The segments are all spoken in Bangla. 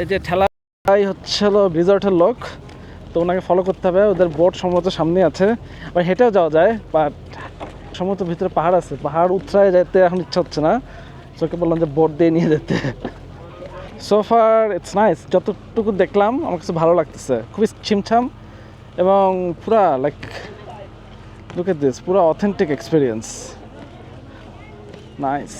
এই যে ঠেলাই হচ্ছে হলো রিসর্টের লোক, তো ওনাকে ফলো করতে হবে, ওদের বোট সম্ভবত সামনে আছে। আবার হেঁটেও যাওয়া যায় বাট সম্ভবত ভিতরে পাহাড় আছে। পাহাড় উতরায় যেতে এখন ইচ্ছা হচ্ছে না। তোকে বললাম যে বোট দিয়ে নিয়ে যেতে। সোফার ইটস নাইস যতটুকু দেখলাম, আমার কাছে ভালো লাগতেছে। খুবই ছিমছাম এবং পুরা লাইক লুক এট দিস পুরা অথেন্টিক এক্সপিরিয়েন্স নাইস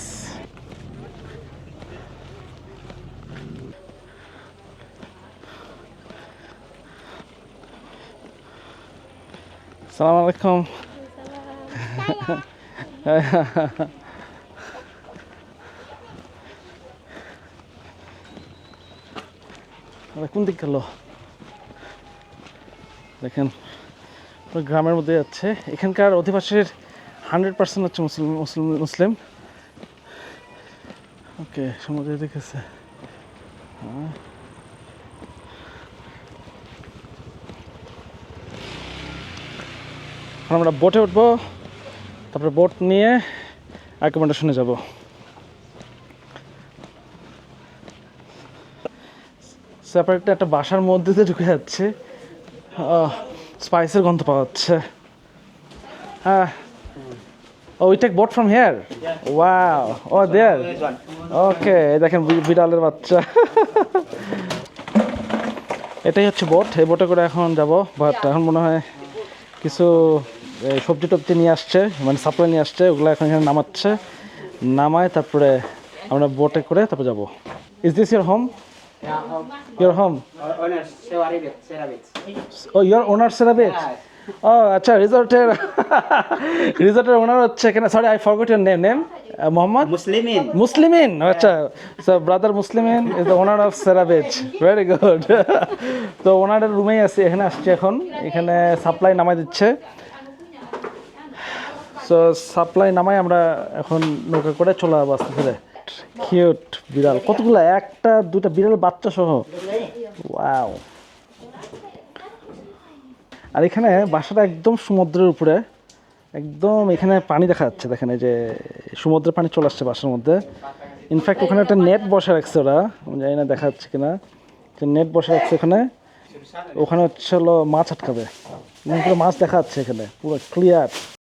সালাম আলাইকুম। কোন দিক গেল? দেখেন গ্রামের মধ্যে যাচ্ছে। এখানকার অধিবাসীর হান্ড্রেড পার্সেন্ট হচ্ছে মুসলিম মুসলিম মুসলিম। ওকে সমুদ্র দেখেছে আমরা বোটে উঠবো, তারপরে বোট নিয়ে অ্যাকোমোডেশনে যাব। সেপারেটলি একটা বাসার মধ্যে দিয়ে ঢুকে যাচ্ছে। স্পাইসের গন্ধ পাওয়া যাচ্ছে। হ্যাঁ। ও we take boat from here wow oh there okay দেখেন বিড়ালের বাচ্চা। এটাই হচ্ছে বোট এই বোটে করে এখন যাব বাট এখন মনে হয় কিছু সবজি টবজি নিয়ে আসছে মানে সাপ্লাই নিয়ে আসছে ওগুলো এখন এখানে নামাচ্ছে। নামায় তারপরে আমরা বোটে করে তারপরে যাব। Is this your home. Your home. Oh your owner সেরাবেজ oh আচ্ছা রিসর্টের রিসর্টের ওনার হচ্ছে এখানে sorry I forgot your name name Mohammad Muslimin. Muslimin আচ্ছা so brother Muslimin is the owner of সেরাবেজ very good তো ওনারের রুমেই আছি এখানে আসছি এখন। এখানে সাপ্লাই নামাই দিচ্ছে। সো সাপ্লাই নামাই আমরা এখন নৌকা করে চলে যাব আস্তে ধীরে। কিউট বিড়াল। কতগুলো? একটা, দুটা বিড়াল, বাচ্চা সহ। ওয়াও আর এখানে বাসাটা একদম সমুদ্রের উপরে। একদম এখানে পানি দেখা যাচ্ছে, দেখেন এই যে সমুদ্রের পানি চলে আসছে বাসার মধ্যে। ইনফ্যাক্ট ওখানে একটা নেট বসে রাখছে ওরা। জানি না দেখা যাচ্ছে কিনা। নেট বসে রাখছে ওখানে। ওখানে হচ্ছে হলো মাছ আটকাবে। এখানে মাছ দেখা যাচ্ছে এখানে। পুরো ক্লিয়ার